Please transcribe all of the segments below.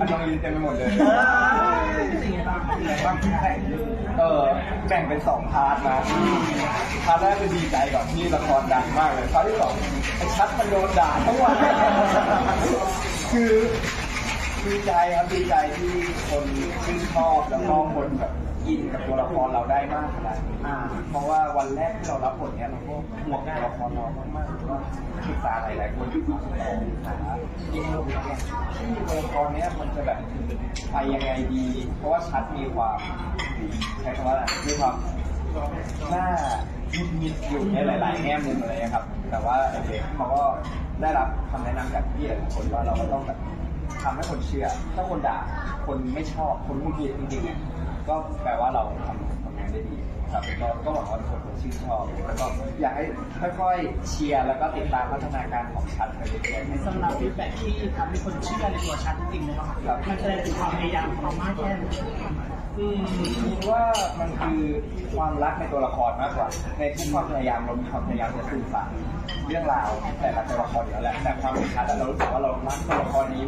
อันนองยืนเต็มไปหมดเลยเออสิ่งต่งเออแบ่งเป็นสองพาร์ทนะพาร์ทแรกคือดีใจก่อนที่ละครดังมากเลยพาร์ทที่สองไอ้ชัดมันโดนด่าทั้งวันคือดีใจครับดีใจที่คนชื่นชอบแล้วก็คนแบบ อินกับตัวละครเราได้มากขนาดนี้อ่า เพราะว่าวันแรกที่เรารับบทเนี้ยเราก็ห่วงตัวละครเรามากๆว่าศึกษาหลายๆคนศึกษาหาที่เราเนี่ยที่ตัวละครเนี้ยมันจะแบบไปยังไงดี เพราะว่าชัดมีความใช้คำว่าอะไรมีความหน้ามิดๆอยู่ในหลาย ๆ แง่มุมอะไรนะครับ แต่ว่าโอเคเขาก็ได้รับคำแนะนำจากพี่หลายๆคนว่าเราก็ต้องแบบทำให้คนเชื่อ ถ้าคนด่า คนไม่ชอบ คนมุดยิดจริงๆ ก็แปลว่าเราทำทำงานได้ดีครับก็ก็หวังว่าทุกคนจะชื่นชอบแล้วก็อยากให้ค่อยๆเชียร์แล้วก็ติดตามพัฒนาการของชัดไปเรื่อยๆสำหรับฟีดแบ็กที่ทำให้คนเชื่อในตัวชัดจริงๆนะครับมันแสดงถึงความพยายามของเรามากแค่ไหน อืมคิดว่ามันคือความรักในตัวละครมากกว่า ในทุกความพยายามเรามีความพยายามจะสื่อสารเรื่องราวแต่ละตัวละครอยู่แล้วแหละแต่ความเป็นชัดอะเรารู้สึกว่าเรารักตัวละครนี้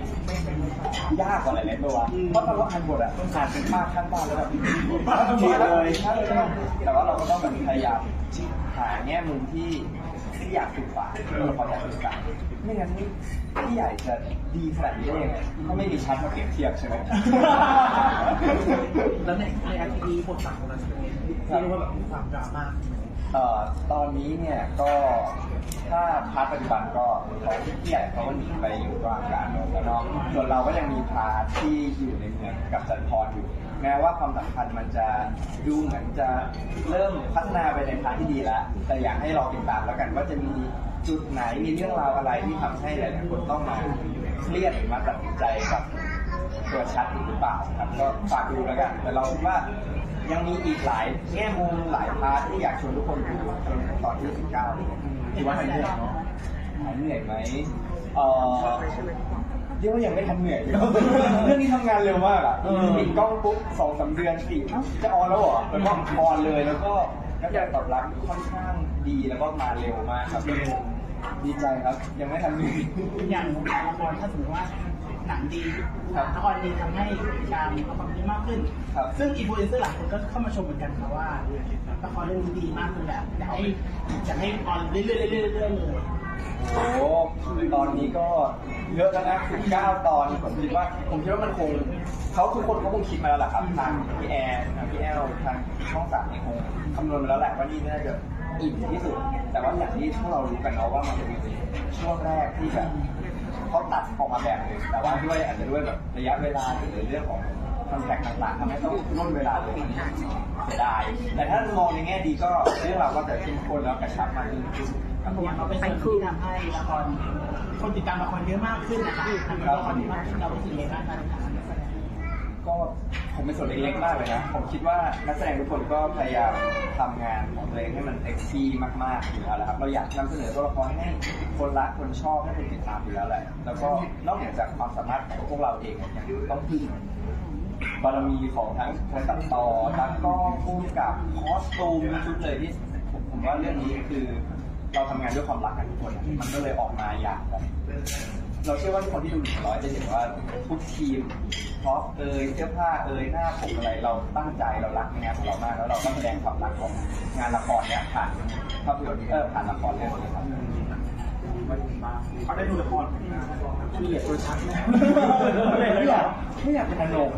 ยากกว่าหลายๆตัวเพราะตอนว่าอันบทอะต้องการเป็นมากขั้นบ้านแล้วแบบเขียนเลยใช่แต่ว่าเราก็ต้องแบบพยายามหาแง่มุมที่ ที่อยากสื่อสารตัวละครอยากสื่อสาไม่งั้นพี่ใหญ่จะดีขนาดนี้ได้ยังไงถ้าไม่มีชัดมาเปรียบเทียบใช่ไหมแล้วในในอาทิตย์นี้บทบาทของเราจะเป็นยังไงที่เรียกว่าแบบมีความดราม่าเอ่อตอนนี้เนี่ยก็ถ้าพาร์ทปัจจุบันก็เขาที่ใหญ่เขาก็หนีไปอยู่กลางอากาศแล้วเนาะส่วนเราก็ยังมีพาร์ทที่อยู่ในเมืองกับจันทรอยู่ แม้ว่าความสัมพันธ์มันจะดูเหมือนจะเริ่มพัฒนาไปในทางที่ดีแล้ว แต่อยากให้รอติดตามแล้วกัน ว่าจะมีจุดไหนมีเรื่องราวอะไรที่ทำให้หลายๆคนต้องมาเครียดหรือมาตัดสินใจกับตัวชัดอีกหรือเปล่าครับก็ฝากดูแล้วกัน แต่เราคิดว่ายังมีอีกหลายแง่มุมหลายพาร์ทที่อยากชวนทุกคนดูตอนที่19คิดว่าหายเหนื่อยเนาะหายเหนื่อยไหมเอ่อ เรียกว่ายังไม่ทันเหนื่อยเลยเรื่องนี้ทำงานเร็วมากอะปิดกล้องปุ๊บสองสามเดือนสี่จะออนแล้วเหรอแล้วก็ออนเลยแล้วก็กระแสตอบรับค่อนข้างดีแล้วก็มาเร็วมากครับดีใจครับ ยังไม่ทันเหนื่อย อย่างละครถ้าสมมติว่าหนังดีครับละครดีทำให้การเอาความดีมากขึ้น ครับ ซึ่งอีโฟเอนเซอร์หลายคนก็เข้ามาชมเหมือนกันค่ะว่าละครเรื่องนี้ดีมากเลยแบบอยากให้อยากให้ออนเรื่อยๆเรื่อยๆเรื่อยๆเลย โอ้ตอนนี้ก็เยอะแล้วนะ9ตอนผมคิดว่าผมคิดว่ามันคงเขาทุกคนเขาคงคิดมาแล้วแหละครับทางพี่แอนทางพี่แอลทางช่องสามเนี่ยคงคำนวณมาแล้วแหละว่านี่น่าจะอิ่มที่สุด แต่ว่าอย่างที่พวกเรารู้กันเนาะว่ามันจะมีช่วงแรกที่แบบเขาตัดออกมาแบบนึงแต่ว่าด้วยอาจจะด้วยแบบระยะเวลาหรือเรื่องของคอนแทคต่างๆทำให้ต้องร่นเวลาเลยเสียดายแต่ถ้ามองในแง่ดีก็เรื่องเราวก็จะเข้มข้นแล้วกระชับมากขึ้น อยางเราเป็นส่วนที่ทำให้ละครคนติดตามละครเยอะมากขึ้นนะคะทำให้ละครดีมากขึ้นเรารู้สึกยังไงบ้างคะในฐานะนักแสดงก็ผมเป็นส่วนเล็กๆมากเลยนะ ผมคิดว่านักแสดงทุกคนก็พยายามทำงานของตัวเองให้มันเซ็กซี่มากๆอยู่แล้วแหละครับ เราอยากนำเสนอตัวละครให้คนรักคนชอบให้คนติดตามอยู่แล้วแหละ แล้วก็นอกเหนือจากความสามารถของพวกเราเองยังต้องพึ่งบารมีของทั้งคนตัดต่อทั้งกล้องผู้กับคอสตูมชุดเลยที่ผมว่าเรื่องนี้คือ เราทำงานด้วยความรักกันทุกคนมันก็เลยออกมาอย่างแบบเราเชื่อว่าทุกคนที่ดูหนึ่งร้อยจะเห็นว่าทุกทีมพร็อพเอยเสื้อผ้าเอยหน้าผมอะไรเราตั้งใจเรารักในงานของเรามากแล้วเราก็แสดงความรักของงานละครเนี่ยผ่านภาพยนตร์เออผ่านละครเนี่ยครับ เขาได้ดูละครที่เหยียดตัวชัดไหมไม่อยากไม่อยากเป็นอนง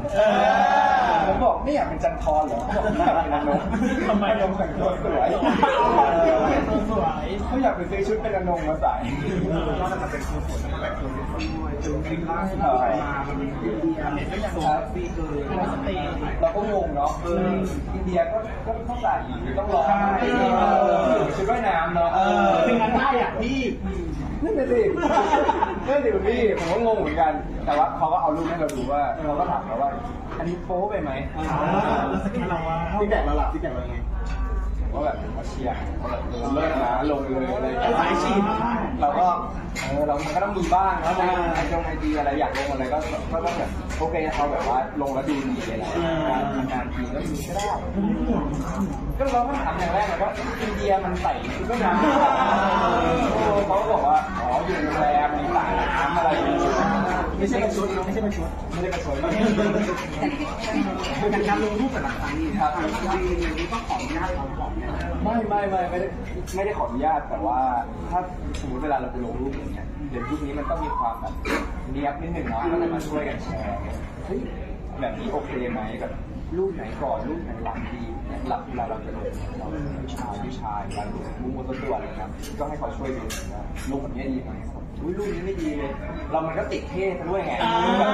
ผมบอกไม่อยากเป็นจันทรเหรอเขาบอกไม่อยากเป็นอนงทำไมอนงแต่งตัวสวยตัวสวยเขาอยากไปซื้อชุดเป็นอนงมาใส่ก็จะเป็นตัวสวยแบบตัวสวยจนถึงล่าสุดมามันมีอินเดียเนี่ยก็ยังสวยคือเป็นสเตย์เราก็งงเนาะอินเดียก็ก็ต้องใส่ต้องรอชุดว่ายน้ำเนาะเป็นงานได้อะพี่นั่นน่ะสินั่นสิคุณพี่ผมก็งงเหมือนกัน แต่ว่าเขาก็เอารูปให้เราดูว่าเขาก็ถามเราว่า อันนี้โป๊ไปไหมแล้วสกิลเราว่า ที่แกะเราหลับที่แกะเราไง ว่าแบบเขาเชียร์เขาแบบเลิกนะลงเลยอะไรอย่างเงี้ยสายฉีดเราก็เออเรามันก็ต้องมีบ้างนะไอจงไอดีอะไรอยากลงอะไรก็ก็ต้องแบบโอเคเขาแบบว่าลงแล้วดูดีอะไรงานทีก็มีก็ได้ก็เราก็ถามอย่างแรกเลยว่าอินเดียมันใส่ชุดว่ายน้ำเขาก็บอกว่าอ๋ออยู่โรงแรมมีสระน้ำอะไรอย่างเงี้ย ไม่ใช่ประชดนะไม่ใช่ประชดไม่ได้ประชดอย่างการลงรูปแต่ละครั้งนี่ครับจริงๆอย่างนี้ต้องขออนุญาตเราก่อนเนี่ยไม่ไม่ไม่ไม่ได้ไม่ได้ขออนุญาตแต่ว่าถ้าสมมติเวลาเราไปลงรูปอย่างเงี้ยเดี๋ยวรูปนี้มันต้องมีความแบบเนียบนิดหนึ่งเนาะก็เลยมาช่วยกันแชร์เฮ้ยแบบนี้โอเคไหมแบบรูปไหนก่อนรูปไหนหลังดีหลังเวลาเราจะลงเราผู้ชายผู้ชายการมุมตัวตัวเลยครับก็ให้เขาช่วยดูว่ารูปแบบนี้ดีไหม อุ้ยรูปนี้ไม่ดีเลย เรามันก็ติดเท่ซะด้วยไงแบบ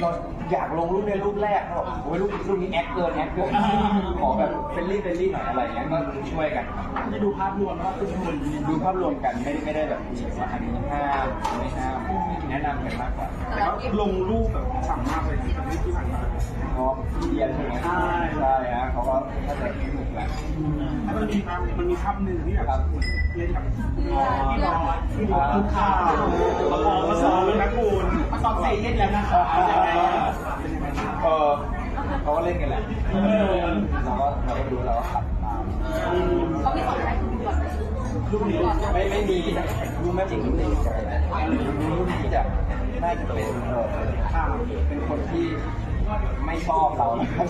เราอยากลงรูปในรูปแรกเขาบอกโอ้ยรูปรูปนี้แอคเกินแอคเกินขอแบบเฟรนลี่เฟรนลี่หน่อยอะไรเงี้ยก็ช่วยกันครับจะดูภาพรวมว่าเป็นคนดูภาพรวมกันไม่ได้ไม่ได้แบบมีว่าอันนี้ห้ามไม่ห้ามแนะนำกันมากกว่าแต่ก็ลงรูปแบบฉ่ำมากเลยที่ที่ที่ผ่านมา เพราะพี่เดียนใช่ไหมใช่ ใช่ฮะเขาก็ถ้าจะสนุกแหละแล้ว มันมีภาพมันมีภาพหนึ่งที่แบบเล่นกับที่ดูคุกข่าวมาบอกมาสอนเลยนะคุณมาสอนเซเย็นแล้วนะคะยังไงเป็นยังไงเออเขาก็เล่นกันแหละเราก็เราก็ดูเราก็ขับตามเขาไม่สอนอะไรคุณก่อนรูปนี้ไม่ไม่มีรู้แม่จริงรู้ไม่มีรู้ที่จะน่าจะเป็นเออเป็นคนที่ไม่ชอบเรานะครับ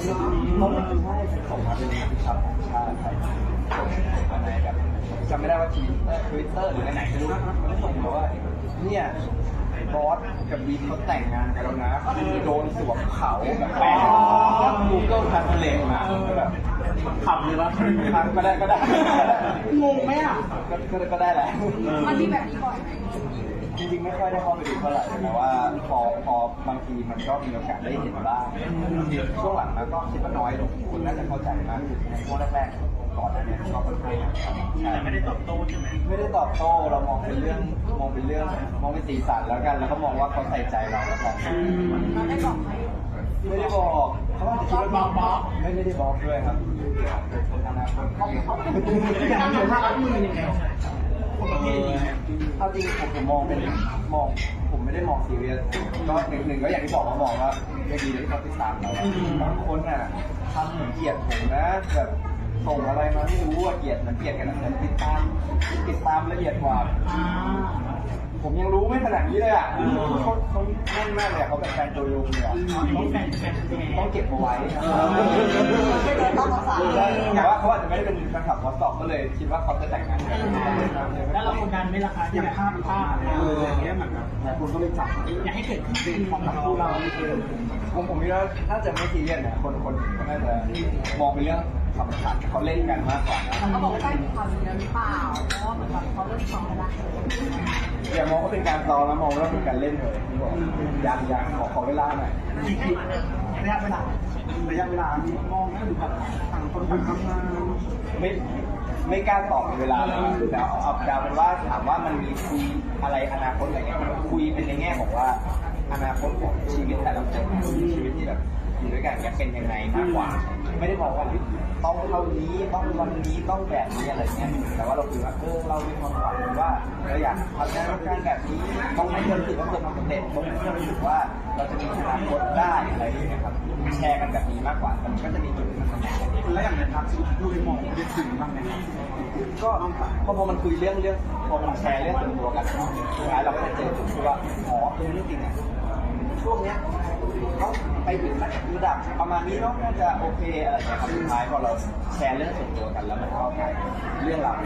เพราะมันคือว่ส่งมาเป็นชาวต่างชาติ ไทยส่งมาในแบบจำไม่ได้ว่าทีทวิตเตอร์หรือไหนไม่รู้มันส่งมาว่าเนี่ยบอสกับบีมเขาแต่งงานกันแล้วนะโดนสวมเขาแบบแปลงแล้ว Google Translate มาแบบขับเลยวะทางก็ได้ก็ได้งงไหมอะก็ก็ก็ได้แหละมันมีแบบนี้บ่อยไหมจริงๆไม่ค่อยได้เข้าไปดูเท่าไหร่แต่ว่าพอพอบางทีมันก็มีโอกาสได้เห็นบ้างช่วงหลังมาก็คิดว่าน้อยลงคุณน่าจะเข้าใจมากขึ้นในช่วงแรกๆ ก่อนหน้านี้ก็ค่อนข้างหนักครับใช่แต่ไม่ได้ตอบโต้ใช่ไหมไม่ได้ตอบโต้เรามองเป็นเรื่องมองเป็นเรื่องมองเป็นสีสันแล้วกัน แล้วก็มองว่าเขาใส่ใจเราแล้วกันเราได้บอกไหมไม่ได้บอกเขาอาจจะคิดว่าบล็อกไม่ไม่ได้บล็อกด้วยครับอนาคตอย่างนี้ภาพมือยังไงคนประเภทนี้เอาจริงผมผมมองเป็นมองผมไม่ได้มองซีเรียสก็หนึ่งหนึ่งก็อย่างที่บอกว่ามองว่าไม่ดีที่เขาติดตามเราบางคนอะทำเหมือนเกลียดผมนะแบบ ส่งอะไรมาไม่รู้ว่าเกลียดเหมือนเกลียดกันอะแต่ติดตามติดตามละเอียดกว่าอ่า ผมยังรู้ไม่ขนาดนี้เลยอะเขาเขาแน่นมากเลยอะเขาเป็นแฟนตัวยงเลยอะต้องแฟนแฟนยังไงต้องเก็บเอาไว้ไม่เดินต้องภาษาแต่ว่าเขาอาจจะไม่ได้เป็นแฟนคลับวอสต็อกก็เลยคิดว่าเขาจะแต่งงานกันแล้วเรากดดันไหมล่ะคะอย่างภาพภาพเอออย่างเงี้ยเหมือนแบบหลายคนก็เลยจับอยากให้เกิดขึ้นเป็นของคู่เราเออผมผมคิดว่าน่าจะไม่ซีเรียสนะคนคนก็น่าจะมองเป็นเรื่อง ขำขันเขาเล่นกันมากกว่านะเขาบอกว่าใกล้มีความจริงแล้วหรือเปล่าเพราะว่าเหมือนแบบเขาเริ่มซ้อมแล้วอย่ามองว่าเป็นการซ้อมนะมองว่าเป็นการเล่นเลยที่บอกยังยังขอขอเวลาหน่อยจริงๆระยะเวลาระยะเวลามีมองก็ดูแบบต่างคนต่างทำงานไม่ไม่กล้าตอบเวลาเลยแต่เอาเอาดาวเป็นว่าถามว่ามันมีคุยอะไรอนาคตอะไรเงี้ยมันคุยเป็นในแง่บอกว่าอนาคตของชีวิตแต่ละคนชีวิตที่แบบอยู่ด้วยกันเนี่ยเป็นยังไงมากกว่า ไม่ได้บอกว่าเฮ้ย ต้องเท่านี้ต้องวันนี้ต้องแบบนี้อะไรเงี้ยแต่ว่าเราคือว่าเออเรามีความฝันว่าเราอยากทำงานการแบบนี้ต้องให้เรารู้สึกว่าประสบความสำเร็จต้องให้เรารู้สึกว่าเราจะมีอนาคตได้อะไรอย่างเงี้ยครับแชร์กันแบบนี้มากกว่าแต่มันก็จะมีจุดที่มันทำงานกันแล้วอย่างในทางชีวิตดูไปมองไปถึงบ้างไหมก็พอพอมันคุยเรื่องเรื่องพอมันแชร์เรื่องส่วนตัวกันสุดท้ายเราก็จะเจอจุดที่ว่าอ๋อเออจริงๆอะ ช่วงเนี้ยต้องไปถึงระดับประมาณนี้เนาะน่าจะโอเคอะไรอย่างเงี้ยครับสุดท้ายพอเราแชร์เรื่องส่วนตัวกันแล้วมันเข้าใจเรื่องราว